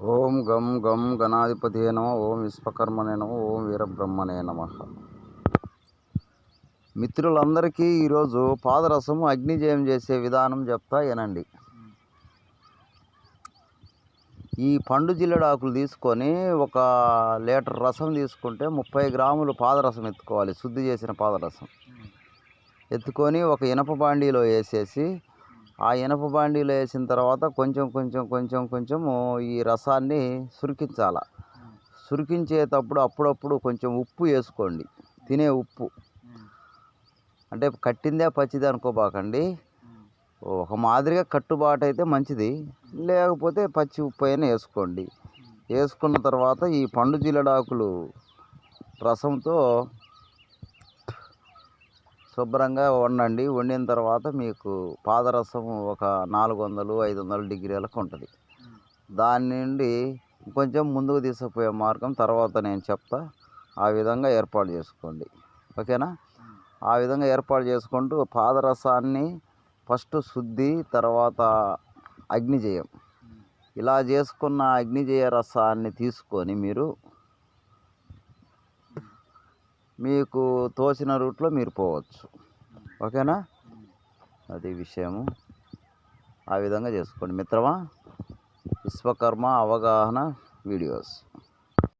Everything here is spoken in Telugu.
ఓం గం గం గణాధిపతి నమ ఓం విశ్వకర్మనే నమ ఓం వీరబ్రహ్మనే నమ. మిత్రులందరికీ ఈరోజు పాదరసము అగ్నిజయం చేసే విధానం చెప్తా వినండి. ఈ పండు జిల్లెడాకులు తీసుకొని ఒక లీటర్ రసం తీసుకుంటే ముప్పై గ్రాములు పాదరసం ఎత్తుకోవాలి శుద్ధి చేసిన పాదరసం. ఎత్తుకొని ఒక ఇనప బాండీలో వేసేసి ఆ ఇనప బాండీలో వేసిన తర్వాత కొంచెం కొంచెం కొంచెం కొంచెము ఈ రసాన్ని సురికించాల. సురికించేటప్పుడు అప్పుడప్పుడు కొంచెం ఉప్పు వేసుకోండి. తినే ఉప్పు. అంటే కట్టిందే పచ్చిది అనుకోబాకండి. ఒక మాదిరిగా కట్టుబాటు అయితే మంచిది. లేకపోతే పచ్చి ఉప్పు అయినా వేసుకోండి. వేసుకున్న తర్వాత ఈ పండు జీలడాకులు రసంతో శుభ్రంగా వండండి. వండిన తర్వాత మీకు పాదరసం ఒక నాలుగు వందలు ఐదు వందల డిగ్రీలకు ఉంటుంది. దాని నుండి కొంచెం ముందుకు తీసుకుపోయే మార్గం తర్వాత నేను చెప్తా. ఆ విధంగా ఏర్పాటు చేసుకోండి. ఓకేనా? ఆ విధంగా ఏర్పాటు చేసుకుంటూ పాదరసాన్ని ఫస్ట్ శుద్ధి తర్వాత అగ్నిజయం. ఇలా చేసుకున్న అగ్నిజయ రసాన్ని తీసుకొని మీరు మీకు తోచిన రూట్లో మీరు పోవచ్చు. ఓకేనా? అది విషయము. ఆ విధంగా చేసుకోండి. మిత్రమా విశ్వకర్మ అవగాహన వీడియోస్.